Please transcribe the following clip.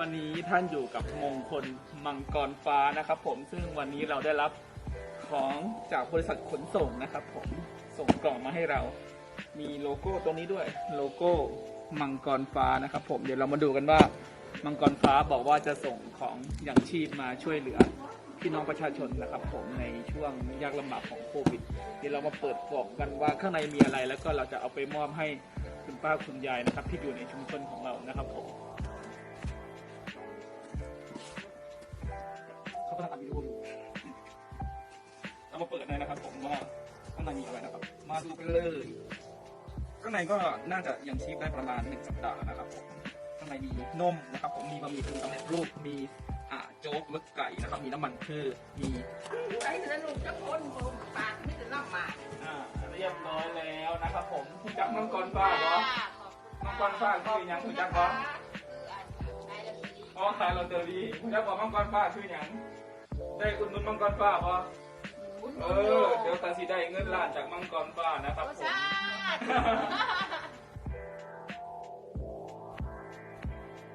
วันนี้ท่านอยู่กับมงคลมังกรฟ้านะครับ ผมซึ่งวันนี้เราได้รับของจากบริษัทขนส่งนะครับ ผมส่งกล่องมาให้เรา มีโลโก้ตรงนี้ด้วยโลโก้มังกรฟ้านะครับ ผมเดี๋ยวเรามาดูกันว่า มังกรฟ้าบอกว่าจะส่งของอย่างชีพมาช่วยเหลือพี่น้องประชาชนนะครับ ผมในช่วงยากลำบากของโควิดเดี๋ยวเรามาเปิดกล่องกันว่าข้างในมีอะไร แล้วก็เราจะเอาไปมอบให้คุณป้าคุณยายนะครับ ที่อยู่ในชุมชนของเรานะครับผม เขากำลังอัดวิดีโออยู่เรามาเปิดเลยนะครับ ผมว่าข้างในมีอะไรนะครับ มาดูกันเลยข้างในก็น่าจะยังชีพได้ประมาณหนึ่งสัปดาห์นะครับผมข้างในมีนมนะครับ ผมมีบะหมี่กึ่งสำเร็จรูปมีอ่าโจ๊กเลือไก่นะครับ มีน้ำมันพืชมีไอ้สนุกจะคนผมปากไม่จะล่ำมาอ่าเรียบร้อยแล้วนะครับ ผมคุณจักมังกรฟ้าเหรอมังกรฟ้าคือหยังคุณจักเหรออ๋อขายลอตเตอรี่คุณจักบอกมังกรฟ้าชื่อหยัง ได้อุดหนุนมังกรฟ้าปะเออ เดี๋ยวตาสีได้เงินล้านจากมังกรฟ้านะครับผมใช่